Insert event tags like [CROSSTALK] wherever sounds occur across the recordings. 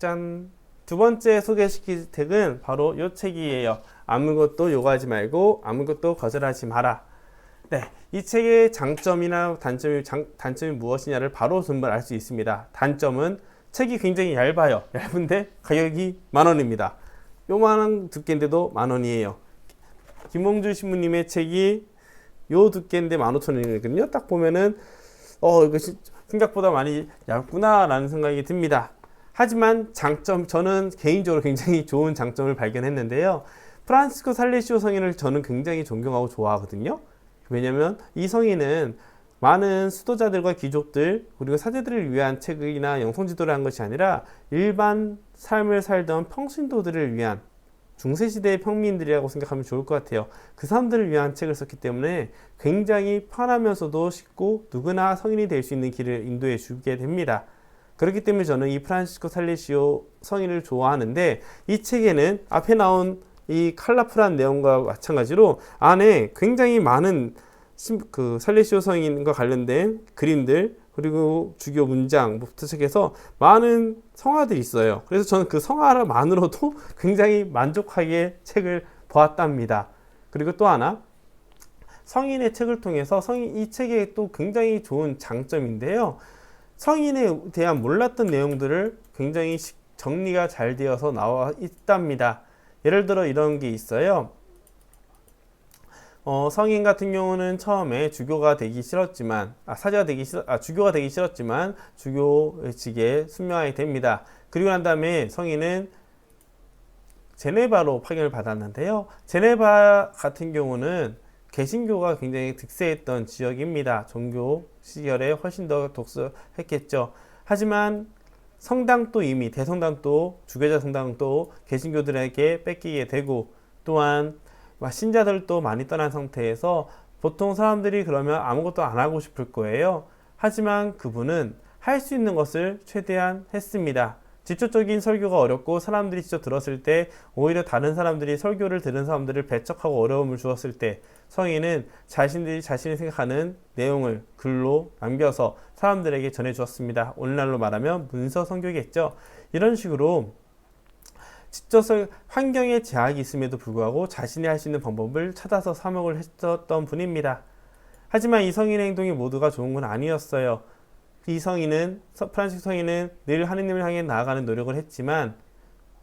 짠. 두 번째 소개시킬 책은 바로 이 책이에요. 아무것도 요구하지 말고 아무것도 거절하지 마라. 네, 이 책의 장점이나 단점이, 장, 단점이 무엇이냐를 바로 분별할 수 있습니다. 단점은 책이 굉장히 얇아요. 얇은데 가격이 만 원입니다. 요만한 두께인데도 만 원이에요. 김홍주 신부님의 책이 요 두께인데 만 오천 원이거든요. 딱 보면은 어 이것이 생각보다 많이 얇구나라는 생각이 듭니다. 하지만 장점 저는 개인적으로 굉장히 좋은 장점을 발견했는데요. 프란시스코 살레시오 성인을 저는 굉장히 존경하고 좋아하거든요. 왜냐면 이 성인은 많은 수도자들과 귀족들 그리고 사제들을 위한 책이나 영성지도를 한 것이 아니라 일반 삶을 살던 평신도들을 위한 중세시대의 평민들이라고 생각하면 좋을 것 같아요. 그 사람들을 위한 책을 썼기 때문에 굉장히 편하면서도 쉽고 누구나 성인이 될 수 있는 길을 인도해 주게 됩니다. 그렇기 때문에 저는 이 프란시스코 살레시오 성인을 좋아하는데 이 책에는 앞에 나온 이 칼라풀한 내용과 마찬가지로 안에 굉장히 많은 그 살레시오 성인과 관련된 그림들 그리고 주교 문장부터 시작해서 많은 성화들이 있어요. 그래서 저는 그 성화만으로도 [LAUGHS] 굉장히 만족하게 책을 보았답니다. 그리고 또 하나 성인의 책을 통해서 성인 이 책의 또 굉장히 좋은 장점인데요. 성인에 대한 몰랐던 내용들을 굉장히 정리가 잘 되어서 나와 있답니다. 예를 들어 이런 게 있어요. 어, 성인 같은 경우는 처음에 주교가 되기 싫었지만 아, 사제가 되기 싫 아, 주교가 되기 싫었지만 주교직에 순명하게 됩니다. 그리고 난 다음에 성인은 제네바로 파견을 받았는데요. 제네바 같은 경우는 개신교가 굉장히 득세했던 지역입니다. 종교 시절에 훨씬 더 독서했겠죠. 하지만 성당도 이미 대성당도 주교자 성당도 개신교들에게 뺏기게 되고 또한 신자들도 많이 떠난 상태에서 보통 사람들이 그러면 아무것도 안 하고 싶을 거예요. 하지만 그분은 할 수 있는 것을 최대한 했습니다. 직접적인 설교가 어렵고 사람들이 직접 들었을 때 오히려 다른 사람들이 설교를 들은 사람들을 배척하고 어려움을 주었을 때 성인은 자신들이 자신이 생각하는 내용을 글로 남겨서 사람들에게 전해 주었습니다. 오늘날로 말하면 문서 성교겠죠. 이런 식으로 직접 환경에 제약이 있음에도 불구하고 자신이 할 수 있는 방법을 찾아서 사목을 했었던 분입니다. 하지만 이 성인의 행동이 모두가 좋은 건 아니었어요. 이 성인은 프란시스 성인은 늘 하느님을 향해 나아가는 노력을 했지만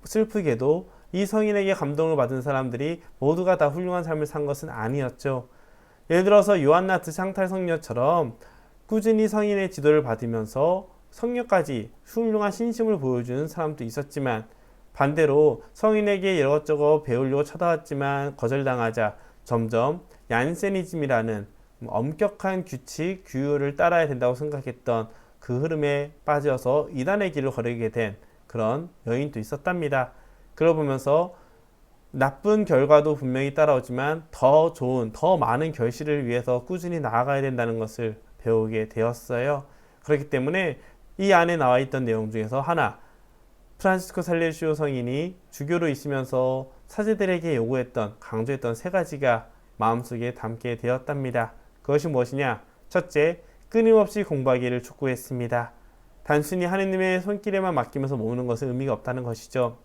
슬프게도 이 성인에게 감동을 받은 사람들이 모두가 다 훌륭한 삶을 산 것은 아니었죠. 예를 들어서 요한나 드상탈 성녀처럼 꾸준히 성인의 지도를 받으면서 성녀까지 훌륭한 신심을 보여주는 사람도 있었지만 반대로 성인에게 이것저것 배우려고 찾아왔지만 거절당하자 점점 얀세니즘이라는 엄격한 규칙, 규율을 따라야 된다고 생각했던 그 흐름에 빠져서 이단의 길을 걸으게 된 그런 여인도 있었답니다. 그러고 보면서 나쁜 결과도 분명히 따라오지만 더 좋은, 더 많은 결실을 위해서 꾸준히 나아가야 된다는 것을 배우게 되었어요. 그렇기 때문에 이 안에 나와 있던 내용 중에서 하나, 프란시스코 살레시오 성인이 주교로 있으면서 사제들에게 요구했던, 강조했던 세 가지가 마음속에 담게 되었답니다. 그것이 무엇이냐? 첫째, 끊임없이 공부하기를 촉구했습니다. 단순히 하느님의 손길에만 맡기면서 모으는 것은 의미가 없다는 것이죠.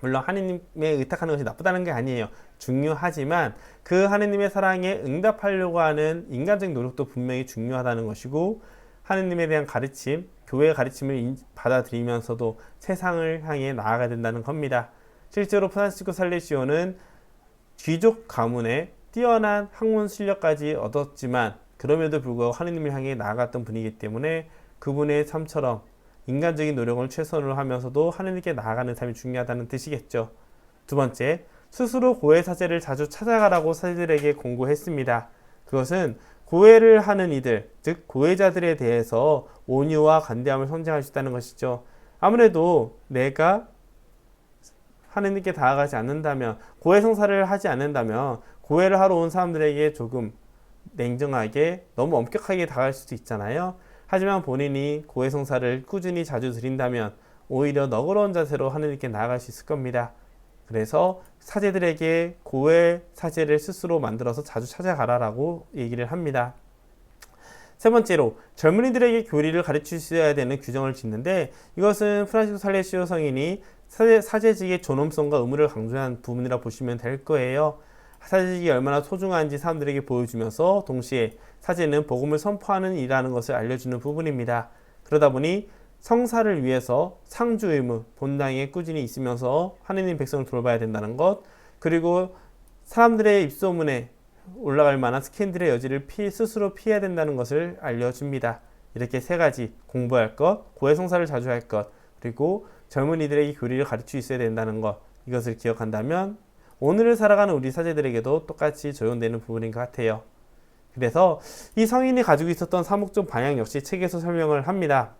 물론 하느님에 의탁하는 것이 나쁘다는 게 아니에요. 중요하지만 그 하느님의 사랑에 응답하려고 하는 인간적인 노력도 분명히 중요하다는 것이고 하느님에 대한 가르침, 교회의 가르침을 받아들이면서도 세상을 향해 나아가야 된다는 겁니다. 실제로 프란시스코 살레시오는 귀족 가문에 뛰어난 학문 실력까지 얻었지만 그럼에도 불구하고 하느님을 향해 나아갔던 분이기 때문에 그분의 삶처럼 인간적인 노력을 최선으로 하면서도 하느님께 나아가는 삶이 중요하다는 뜻이겠죠. 두 번째, 스스로 고해 사제를 자주 찾아가라고 사제들에게 공고했습니다. 그것은 고해를 하는 이들, 즉 고해자들에 대해서 온유와 관대함을 선정할 수 있다는 것이죠. 아무래도 내가 하느님께 다가가지 않는다면, 고해 성사를 하지 않는다면, 고해를 하러 온 사람들에게 조금 냉정하게, 너무 엄격하게 다가갈 수도 있잖아요. 하지만 본인이 고해 성사를 꾸준히 자주 드린다면 오히려 너그러운 자세로 하느님께 나아갈 수 있을 겁니다. 그래서 사제들에게 고해 사제를 스스로 만들어서 자주 찾아가라라고 얘기를 합니다. 세 번째로 젊은이들에게 교리를 가르치셔야 되는 규정을 짓는데 이것은 프란시스코 살레시오 성인이 사제, 사제직의 존엄성과 의무를 강조한 부분이라 보시면 될 거예요. 사제직이 얼마나 소중한지 사람들에게 보여주면서 동시에 사제는 복음을 선포하는 일이라는 것을 알려주는 부분입니다. 그러다 보니 성사를 위해서 상주 의무, 본당에 꾸준히 있으면서 하느님 백성을 돌봐야 된다는 것, 그리고 사람들의 입소문에 올라갈 만한 스캔들의 여지를 피, 스스로 피해야 된다는 것을 알려줍니다. 이렇게 세 가지 공부할 것, 고해 성사를 자주 할 것, 그리고 젊은이들에게 교리를 가르치고 있어야 된다는 것, 이것을 기억한다면 오늘을 살아가는 우리 사제들에게도 똑같이 적용되는 부분인 것 같아요. 그래서 이 성인이 가지고 있었던 사목적 방향 역시 책에서 설명을 합니다.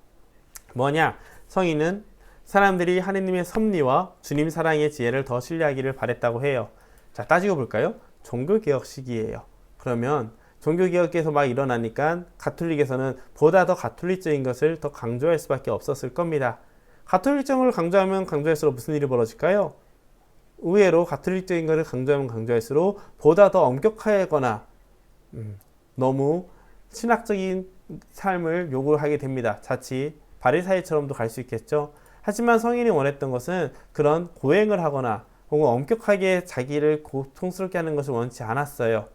뭐냐? 성인은 사람들이 하느님의 섭리와 주님 사랑의 지혜를 더 신뢰하기를 바랬다고 해요. 자, 따지고 볼까요? 종교개혁 시기예요. 그러면 종교개혁에서 막 일어나니까 가톨릭에서는 보다 더 가톨릭적인 것을 더 강조할 수밖에 없었을 겁니다. 가톨릭적을 강조하면 강조할수록 무슨 일이 벌어질까요? 의외로 가톨릭적인 것을 강조하면 강조할수록 보다 더 엄격하거나 음, 너무 신학적인 삶을 요구하게 됩니다. 자칫 바리사이처럼도 갈 수 있겠죠. 하지만 성인이 원했던 것은 그런 고행을 하거나 혹은 엄격하게 자기를 고통스럽게 하는 것을 원치 않았어요.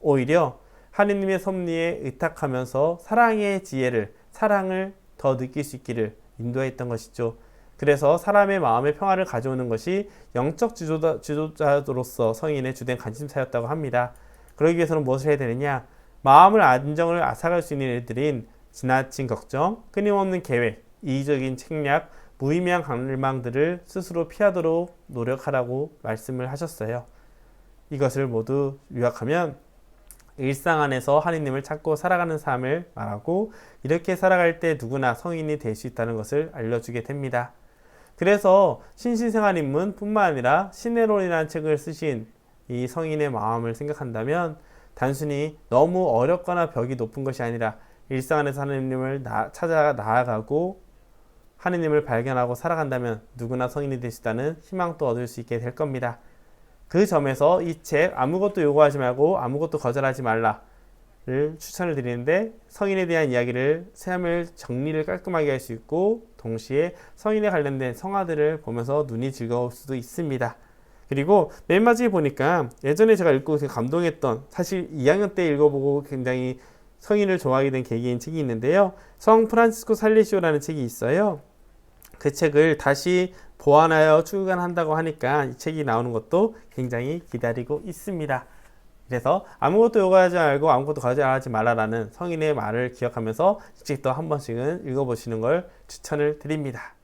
오히려 하느님의 섭리에 의탁하면서 사랑의 지혜를 사랑을 더 느낄 수 있기를 인도했던 것이죠. 그래서 사람의 마음의 평화를 가져오는 것이 영적 지도자, 지도자로서 성인의 주된 관심사였다고 합니다. 그러기 위해서는 무엇을 해야 되느냐? 마음을 안정을 앗아갈 수 있는 일들인 지나친 걱정, 끊임없는 계획, 이의적인 책략, 무의미한 갈망들을 스스로 피하도록 노력하라고 말씀을 하셨어요. 이것을 모두 요약하면 일상 안에서 하느님을 찾고 살아가는 삶을 말하고 이렇게 살아갈 때 누구나 성인이 될 수 있다는 것을 알려주게 됩니다. 그래서 신신생활 입문 뿐만 아니라 신내론이라는 책을 쓰신 이 성인의 마음을 생각한다면 단순히 너무 어렵거나 벽이 높은 것이 아니라 일상 안에서 하느님을 나, 찾아 나아가고 하느님을 발견하고 살아간다면 누구나 성인이 있다는 희망도 얻을 수 있게 될 겁니다. 그 점에서 이 책 아무것도 요구하지 말고 아무것도 거절하지 말라 를 추천을 드리는데 성인에 대한 이야기를 삶을 정리를 깔끔하게 할 수 있고 동시에 성인에 관련된 성화들을 보면서 눈이 즐거울 수도 있습니다. 그리고 맨 마지막에 보니까 예전에 제가 읽고 감동했던 사실 2학년 때 읽어보고 굉장히 성인을 좋아하게 된 계기인 책이 있는데요. 성 프란시스코 살리시오라는 책이 있어요. 그 책을 다시 보완하여 출간한다고 하니까 이 책이 나오는 것도 굉장히 기다리고 있습니다. 그래서 아무것도 요구하지 말고 아무것도 거절하지 말아라는 성인의 말을 기억하면서 이 책도 한 번씩은 읽어보시는 걸 추천을 드립니다.